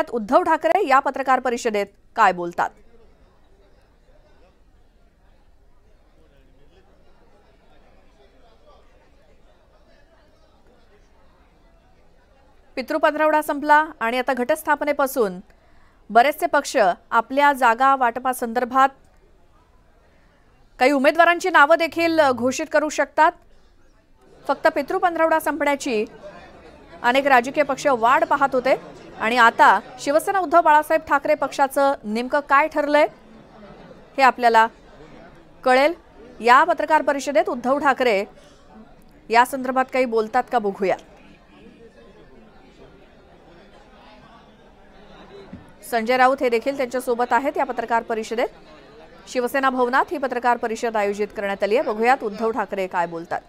बघूयात उद्धव ठाकरे या पत्रकार परिषदेत काय बोलतात? पितृपंधरवडा संपला आणि आता घटस्थापनेपासून बरेचसे पक्ष आपल्या जागा वाटपासंदर्भात काही उमेदवारांची नावं देखील घोषित करू शकतात. फक्त पितृपंधरवडा संपण्याची अनेक राजकीय पक्ष वाढ पाहत होते. आणि आता शिवसेना उद्धव बाळासाहेब ठाकरे पक्षाचं नेमकं काय ठरलंय हे आपल्याला कळेल. या पत्रकार परिषदेत उद्धव ठाकरे या संदर्भात काही बोलतात का बघूया. संजय राऊत हे देखील त्यांच्यासोबत आहेत या पत्रकार परिषदेत. शिवसेना भवनात ही पत्रकार परिषद आयोजित करण्यात आली आहे. बघूयात उद्धव ठाकरे काय बोलतात.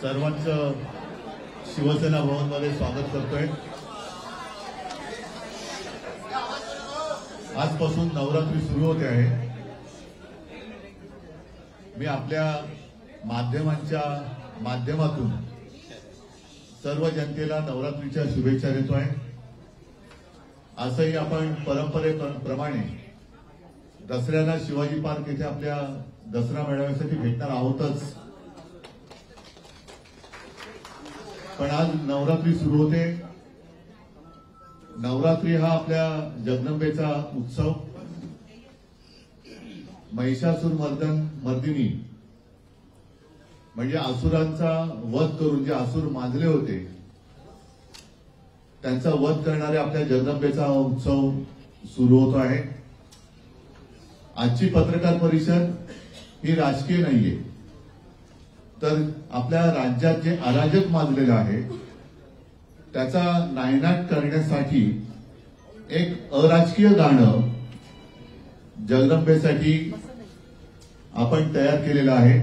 सर्वांचं शिवसेना भवनमध्ये स्वागत करतोय. आजपासून नवरात्री सुरू होते आहे. मी आपल्या माध्यमांच्या माध्यमातून सर्व जनतेला नवरात्रीच्या शुभेच्छा देतो आहे. असंही आपण परंपरेप्रमाणे दसऱ्याला शिवाजी पार्क येथे आपल्या दसरा मेळाव्यासाठी भेटणार आहोतच. पण आज नवरात्री सुरू होते. नवरात्री हा आपल्या जगदंबेचा उत्सव. महिषासूर मर्दन मर्दिनी. म्हणजे असुरांचा वध करून जे असुर माजले होते त्यांचा वध करणाऱ्या आपल्या जगदंबेचा उत्सव सुरू होतो आहे. आजची पत्रकार परिषद ही राजकीय नाहीये. तर आपल्या राज्यात जे अराजक माजलेलं आहे त्याचा नायनाट करण्यासाठी एक अराजकीय गाणं जगदंबेसाठी आपण तयार केलेलं आहे.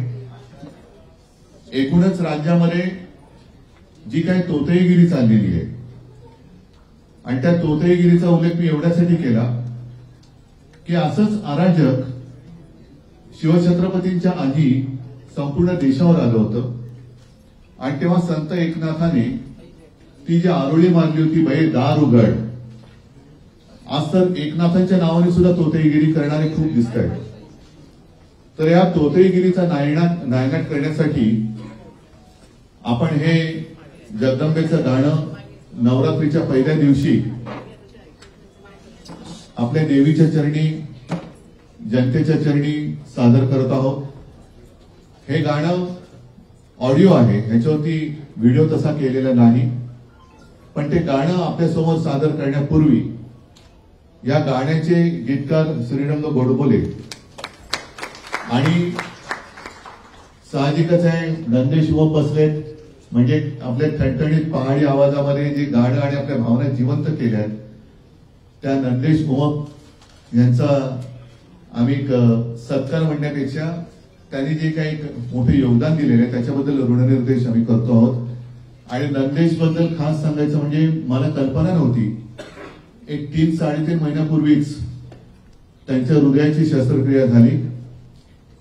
एकूणच राज्यामध्ये जी काही तोतईगिरी चाललेली आहे आणि त्या तोतईगिरीचा उल्लेख मी एवढ्यासाठी केला की असंच अराजक शिवछत्रपतींच्या आधी संपूर्ण देशावर आलं होतं. आणि तेव्हा संत एकनाथाने ती जी आरोळी मानली होती बाई दार उघड आज तर एकनाथांच्या नावाने सुद्धा तोतेगिरी करणारे खूप दिसत आहेत तर या तोतेगिरीचा नायनाट नायनाट करण्यासाठी आपण हे जगदंबेचं गाणं नवरात्रीच्या पहिल्या दिवशी आपल्या देवीच्या चरणी जनतेच्या चरणी सादर करत आहोत. हे गाणं ऑडिओ आहे ह्याच्यावरती व्हिडिओ तसा केलेला नाही. पण ते गाणं आपल्यासमोर सादर करण्यापूर्वी या गाण्याचे गीतकार श्रीरंग गोडबोले आणि साहजिकच आहे नंदेश उमप बसलेत. म्हणजे आपल्या ठणठणीत पहाडी आवाजामध्ये जे गाणं आणि आपल्या भावना जिवंत केल्यात त्या नंदेश मोहक यांचा आम्ही सत्कार म्हणण्यापेक्षा त्यांनी जे काही मोठे योगदान दिलेले आहे त्याच्याबद्दल ऋणनिर्देश आम्ही करतो आहोत. आणि नंदेशबद्दल खास सांगायचं म्हणजे मला कल्पना नव्हती. एक तीन साडेतीन महिन्यापूर्वीच त्यांच्या हृदयाची शस्त्रक्रिया झाली.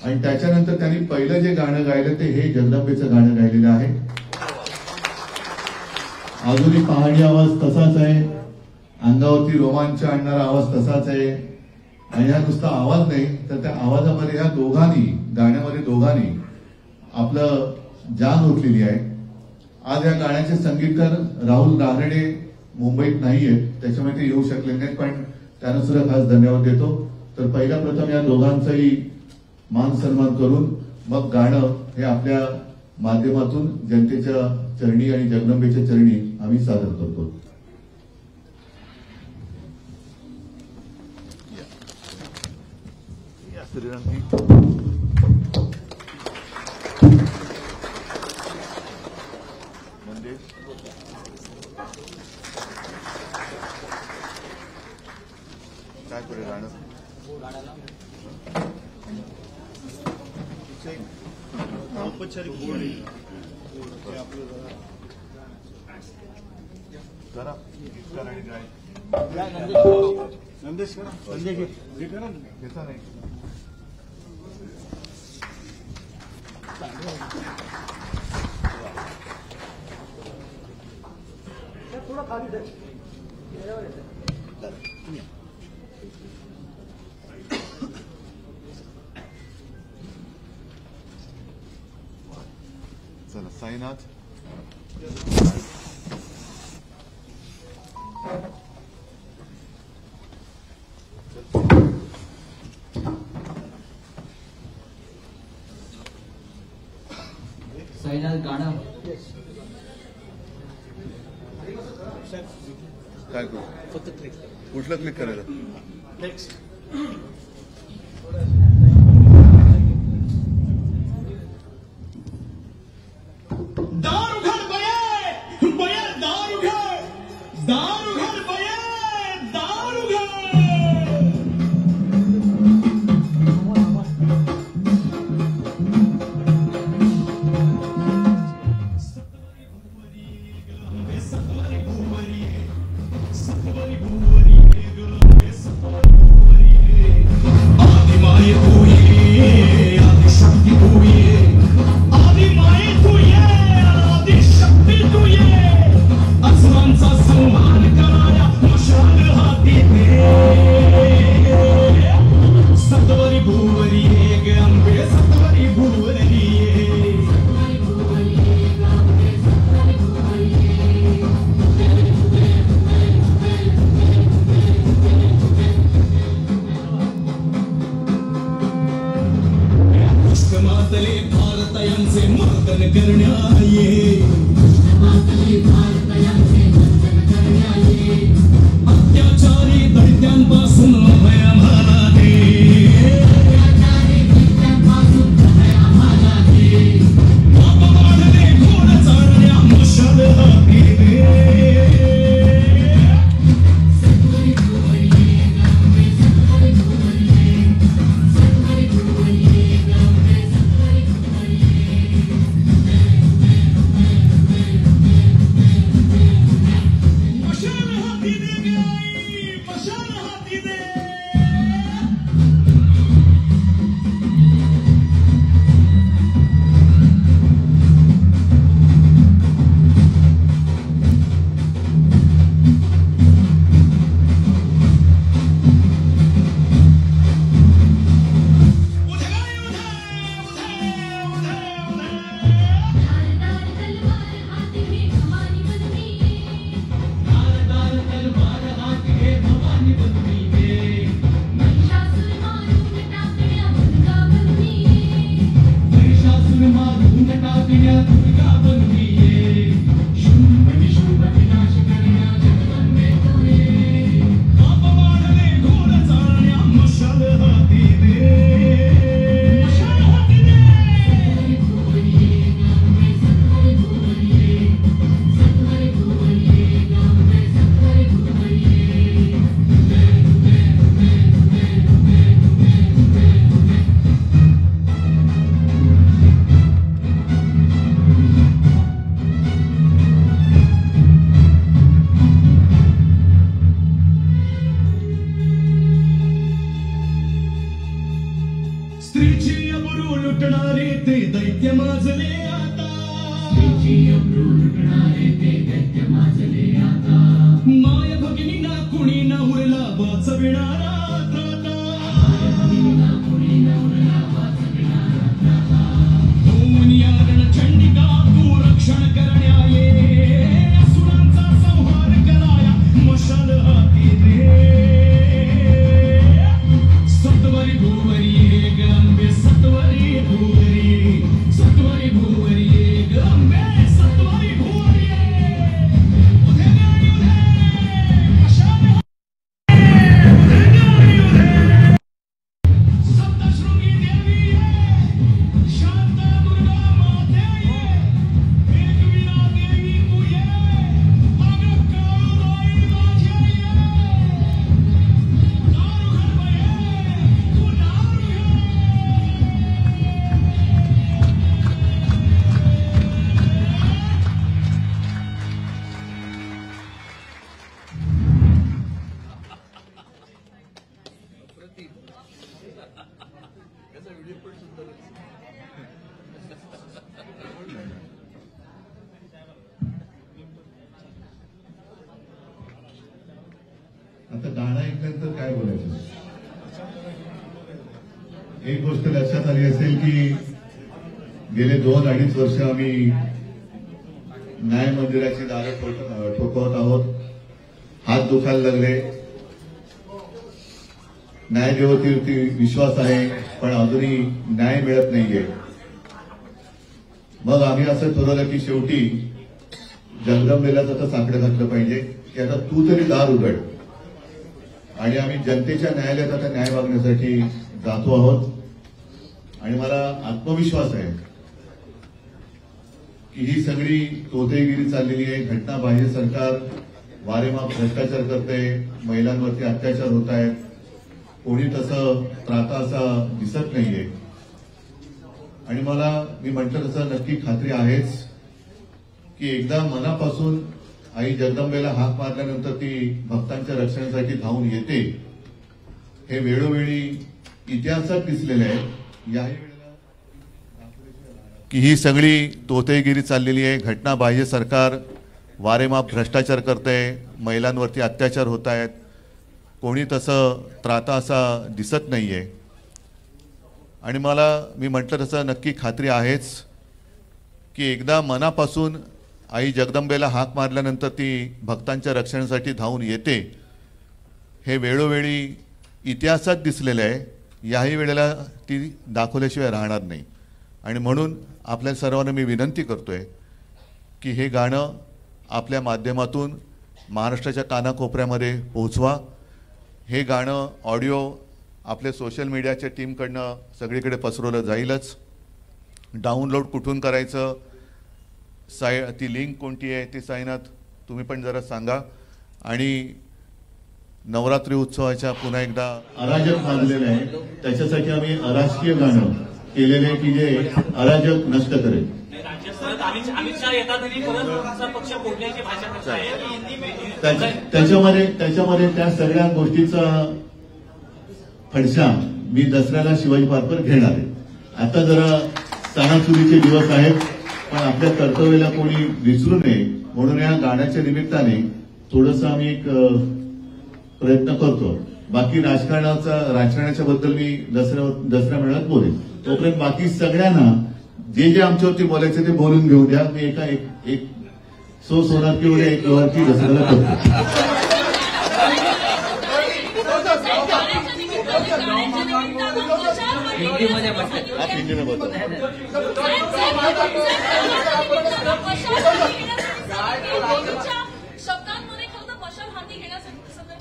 आणि त्याच्यानंतर त्यांनी पहिलं जे गाणं गायलं ते हे जगदंबेचं गाणं गायलेलं आहे. अजूनही पहाडी आवाज तसाच आहे. अंगावरती रोमांच आणणारा आवाज तसाच आहे. आणि हा नुसता आवाज नाही तर त्या आवाजामध्ये ह्या दोघांनी गाण्यामध्ये दोघांनी आपलं जान उठलेली आहे. आज या गाण्याचे संगीतकार राहुल रानडे मुंबईत नाहीयेत त्याच्यामुळे ते येऊ शकले नाहीत पण त्यांना सुद्धा खास धन्यवाद देतो. तर पहिल्या प्रथम या दोघांचाही मान सन्मान करून मग गाणं हे आपल्या माध्यमातून जनतेच्या चरणी आणि जगदंबेच्या चरणी आम्ही सादर करतो. काय करूया गाणं? जरा गीतकार आणि काय नंदेश करा संदेश हे करा ना. घेता नाही. चला साईनाथ साईनाथ गाणं काय करू? फक्त क्लिक कुठलं क्लिक करायचं दैत्य माजले आता. माय भगिनीना कुणी ना उरला वाचविणारा एक गोष्ट लक्षात आली असेल की गेले दोन अडीच वर्ष आम्ही न्याय मंदिराची दारं ठोकवत आहोत. हात दुखायला लागले. न्यायदेवतेवरती विश्वास आहे पण अजूनही न्याय मिळत नाहीये. मग आम्ही असं ठरवलं की शेवटी जगदंबेला तसं साकडं घातलं पाहिजे की आता तू तरी दार उघड. आणि आम्ही जनतेच्या न्यायालयात आता न्याय मागण्यासाठी जातो आहोत. आणि मला आत्मविश्वास आहे की ही सगळी तोतेगिरी चाललेली आहे. घटना बाह्य सरकार वारेमाप भ्रष्टाचार करते महिलांवरती अत्याचार होत आहेत. कोणी तसं त्राता असा दिसत नाहीये. आणि मला मी म्हटलं तसं नक्की खात्री आहेच की एकदा मनापासून आई जगदंबेला हाक मारल्यानंतर ती भक्तांच्या रक्षणासाठी धावून येते. हे वेळोवेळी इतिहासात दिसलेले आहे याही वेळेला की ही सगळी तोतेगिरी चाललेली आहे. घटना बाह्य सरकार वारेमाप भ्रष्टाचार करते महिलांवरती अत्याचार होत आहेत. कोणी तसं त्राता असा दिसत नाहीये. आणि मला मी म्हटलं तसं नक्की खात्री आहेच की एकदा मनापासून आई जगदंबेला हाक मारल्यानंतर ती भक्तांच्या रक्षणासाठी धावून येते. हे वेळोवेळी इतिहासात दिसलेलं आहे. याही वेळेला ती दाखवल्याशिवाय राहणार नाही. आणि म्हणून आपल्या सर्वांना मी विनंती करतो आहे की हे गाणं आपल्या माध्यमातून महाराष्ट्राच्या कानाकोपऱ्यामध्ये पोहोचवा. हे गाणं ऑडिओ आपल्या सोशल मीडियाच्या टीमकडनं सगळीकडे पसरवलं जाईलच. डाउनलोड कुठून करायचं? साय ती लिंक कोणती आहे ती साईनाथ तुम्ही पण जरा सांगा. आणि नवरात्री उत्सवाच्या पुन्हा एकदा अराजक मानलेलं आहे. त्याच्यासाठी आम्ही अराजकीय गाणं केलेलं आहे की जे अराजक नष्ट करेल. त्याच्यामध्ये त्याच्यामध्ये त्या सगळ्या गोष्टीचा फडशा मी दसऱ्याला शिवाजी पार्कवर घेणार आहे. आता जरा सणासुदीचे दिवस आहेत. पण आपल्या कर्तव्याला कोणी विसरू नये म्हणून या गाण्याच्या निमित्ताने थोडस आम्ही एक प्रयत्न करतो. बाकी राजकारणाचा राजकारणाच्या बद्दल मी दसऱ्या दसऱ्या मेळाव्यात बोलेन. तोपर्यंत बाकी सगळ्यांना जे जे आमच्यावरती बोलायचे ते बोलून घेऊ द्या. मी एका एक एक सो सोनार किंवा एक वरती दसऱ्याला करतो. हा.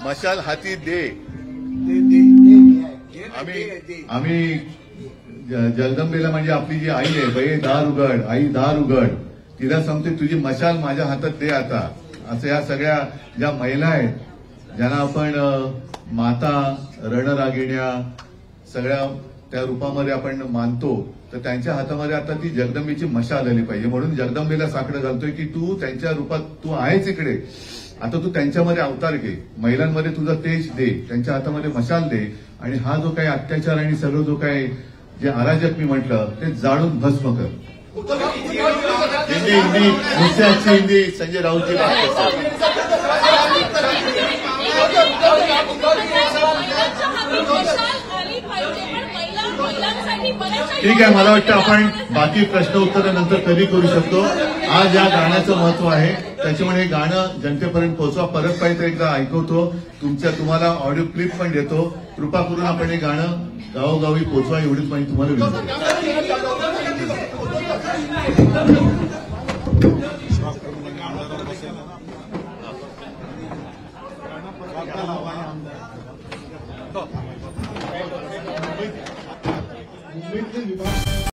मशाल हाती दे. आम्ही आम्ही जगदंबेला म्हणजे आपली जी आई आहे बाई दार उघड आई दार उघड. तिला सांगते तुझी मशाल माझ्या हातात दे आता. असं या सगळ्या ज्या महिला आहेत ज्यांना आपण माता रणरागिण्या सगळ्या त्या रूपामध्ये आपण मानतो. तर त्यांच्या हातामध्ये आता ती जगदंबेची मशाल आली पाहिजे म्हणून जगदंबेला साकडं घालतोय की तू त्यांच्या रूपात तू आहेच इकडे आता तू त्यांच्यामध्ये अवतार घे महिलांमध्ये तुझा तेज दे त्यांच्या हातामध्ये मशाल दे आणि हा जो काही अत्याचार आणि सगळं जो काही जे अराजक मी म्हटलं ते जाळून भस्म कर हिंदी हिंदी मुझसे अच्छी हिंदी संजय राऊतजी बात करते हैं. ठीक आहे मला वाटतं आपण बाकी प्रश्न उत्तर नंतर कधी करू शकतो. आज या गाण्याचं महत्त्व आहे. त्याच्यामुळे हे गाणं जनतेपर्यंत पोहोचवा. परत पाहिजे एकदा ऐकवतो. तुमच्या तुम्हाला ऑडिओ क्लिप पण देतो. कृपा करून आपण हे गाणं गावोगावी पोहोचवा एवढीच माहिती तुम्हाला